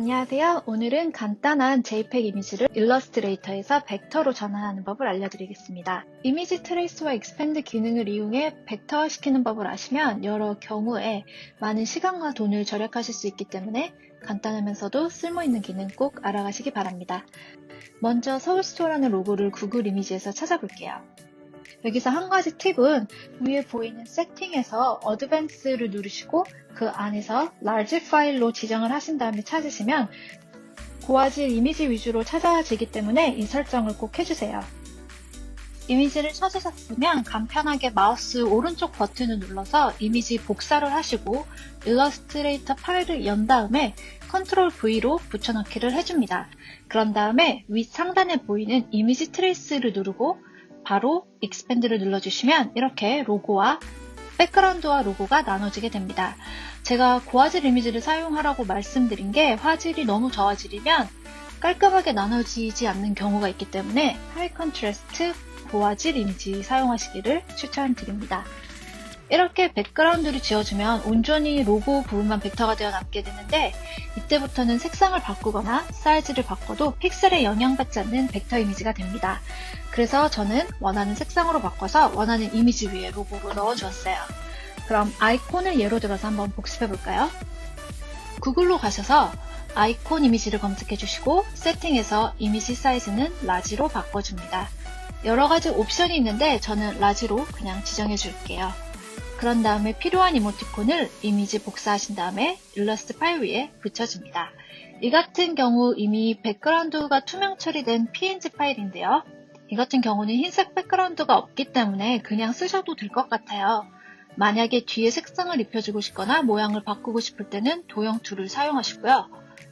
안녕하세요. 오늘은 간단한 JPEG 이미지를 일러스트레이터에서 벡터로 전환하는 법을 알려드리겠습니다. 이미지 트레이스와 익스펜드 기능을 이용해 벡터화시키는 법을 아시면 여러 경우에 많은 시간과 돈을 절약하실 수 있기 때문에 간단하면서도 쓸모있는 기능 꼭 알아가시기 바랍니다. 먼저 서울스토어라는 로고를 구글 이미지에서 찾아볼게요. 여기서 한 가지 팁은 위에 보이는 세팅에서 어드밴스를 누르시고 그 안에서 large 파일로 지정을 하신 다음에 찾으시면 고화질 이미지 위주로 찾아지기 때문에 이 설정을 꼭 해주세요. 이미지를 찾으셨으면 간편하게 마우스 오른쪽 버튼을 눌러서 이미지 복사를 하시고 일러스트레이터 파일을 연 다음에 컨트롤 V로 붙여넣기를 해줍니다. 그런 다음에 윗 상단에 보이는 이미지 트레이스를 누르고 바로 익스펜드를 눌러주시면 이렇게 로고와 백그라운드와 로고가 나눠지게 됩니다. 제가 고화질 이미지를 사용하라고 말씀드린 게 화질이 너무 저화질이면 깔끔하게 나눠지지 않는 경우가 있기 때문에 하이 컨트라스트 고화질 이미지 사용하시기를 추천드립니다. 이렇게 백그라운드를 지워주면 온전히 로고 부분만 벡터가 되어 남게 되는데 이때부터는 색상을 바꾸거나 사이즈를 바꿔도 픽셀에 영향받지 않는 벡터 이미지가 됩니다. 그래서 저는 원하는 색상으로 바꿔서 원하는 이미지 위에 로고로 넣어주었어요. 그럼 아이콘을 예로 들어서 한번 복습해 볼까요? 구글로 가셔서 아이콘 이미지를 검색해 주시고 세팅에서 이미지 사이즈는 라지로 바꿔줍니다. 여러 가지 옵션이 있는데 저는 라지로 그냥 지정해 줄게요. 그런 다음에 필요한 이모티콘을 이미지 복사하신 다음에 일러스트 파일 위에 붙여줍니다. 이 같은 경우 이미 백그라운드가 투명 처리된 png 파일인데요. 이 같은 경우는 흰색 백그라운드가 없기 때문에 그냥 쓰셔도 될 것 같아요. 만약에 뒤에 색상을 입혀주고 싶거나 모양을 바꾸고 싶을 때는 도형 툴을 사용하시고요.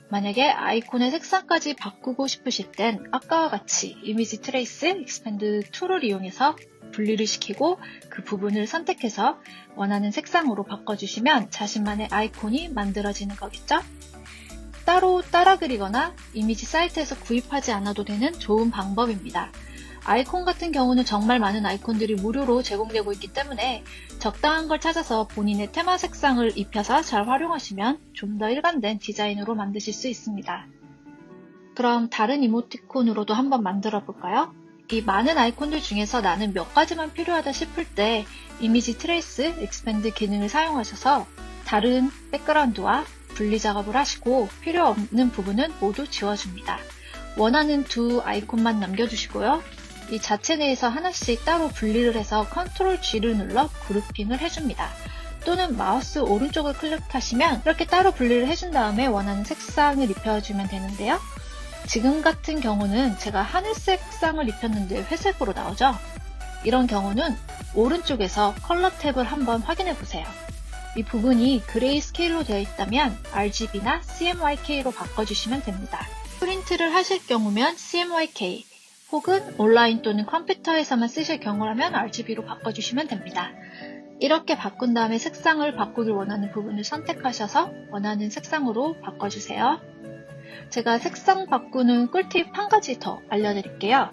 만약에 아이콘의 색상까지 바꾸고 싶으실 땐 아까와 같이 이미지 트레이스 익스펜드 툴을 이용해서 분리를 시키고 그 부분을 선택해서 원하는 색상으로 바꿔주시면 자신만의 아이콘이 만들어지는 거겠죠? 따로 따라 그리거나 이미지 사이트에서 구입하지 않아도 되는 좋은 방법입니다. 아이콘 같은 경우는 정말 많은 아이콘들이 무료로 제공되고 있기 때문에 적당한 걸 찾아서 본인의 테마 색상을 입혀서 잘 활용하시면 좀 더 일관된 디자인으로 만드실 수 있습니다. 그럼 다른 이모티콘으로도 한번 만들어 볼까요? 이 많은 아이콘들 중에서 나는 몇 가지만 필요하다 싶을 때 이미지 트레이스, 익스펜드 기능을 사용하셔서 다른 백그라운드와 분리 작업을 하시고 필요 없는 부분은 모두 지워줍니다. 원하는 두 아이콘만 남겨주시고요. 이 자체 내에서 하나씩 따로 분리를 해서 컨트롤 G를 눌러 그룹핑을 해줍니다. 또는 마우스 오른쪽을 클릭하시면 이렇게 따로 분리를 해준 다음에 원하는 색상을 입혀주면 되는데요. 지금 같은 경우는 제가 하늘색 상을 입혔는데 회색으로 나오죠? 이런 경우는 오른쪽에서 컬러 탭을 한번 확인해 보세요. 이 부분이 그레이 스케일로 되어 있다면 RGB나 CMYK로 바꿔주시면 됩니다. 프린트를 하실 경우면 CMYK 혹은 온라인 또는 컴퓨터에서만 쓰실 경우라면 RGB로 바꿔주시면 됩니다. 이렇게 바꾼 다음에 색상을 바꾸길 원하는 부분을 선택하셔서 원하는 색상으로 바꿔주세요. 제가 색상 바꾸는 꿀팁 한 가지 더 알려드릴게요.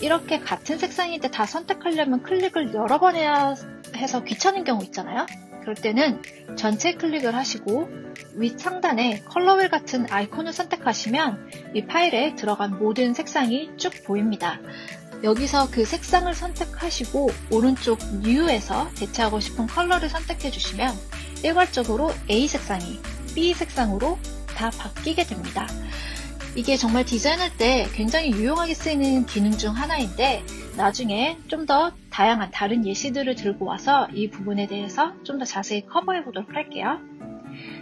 이렇게 같은 색상인데 다 선택하려면 클릭을 여러 번 해야 해서 귀찮은 경우 있잖아요. 그럴 때는 전체 클릭을 하시고 윗 상단에 컬러웰 같은 아이콘을 선택하시면 이 파일에 들어간 모든 색상이 쭉 보입니다. 여기서 그 색상을 선택하시고 오른쪽 New에서 대체하고 싶은 컬러를 선택해 주시면 일괄적으로 A 색상이 B 색상으로 다 바뀌게 됩니다. 이게 정말 디자인할 때 굉장히 유용하게 쓰이는 기능 중 하나인데 나중에 좀 더 다양한 다른 예시들을 들고 와서 이 부분에 대해서 좀 더 자세히 커버해 보도록 할게요.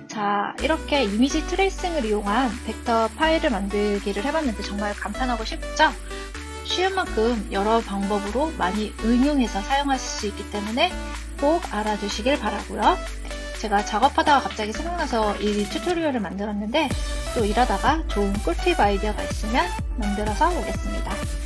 자, 이렇게 이미지 트레이싱을 이용한 벡터 파일을 만들기를 해봤는데 정말 간편하고 쉽죠? 쉬운 만큼 여러 방법으로 많이 응용해서 사용하실 수 있기 때문에 꼭 알아두시길 바라고요. 제가 작업하다가 갑자기 생각나서 이 튜토리얼을 만들었는데 또 일하다가 좋은 꿀팁 아이디어가 있으면 만들어서 오겠습니다.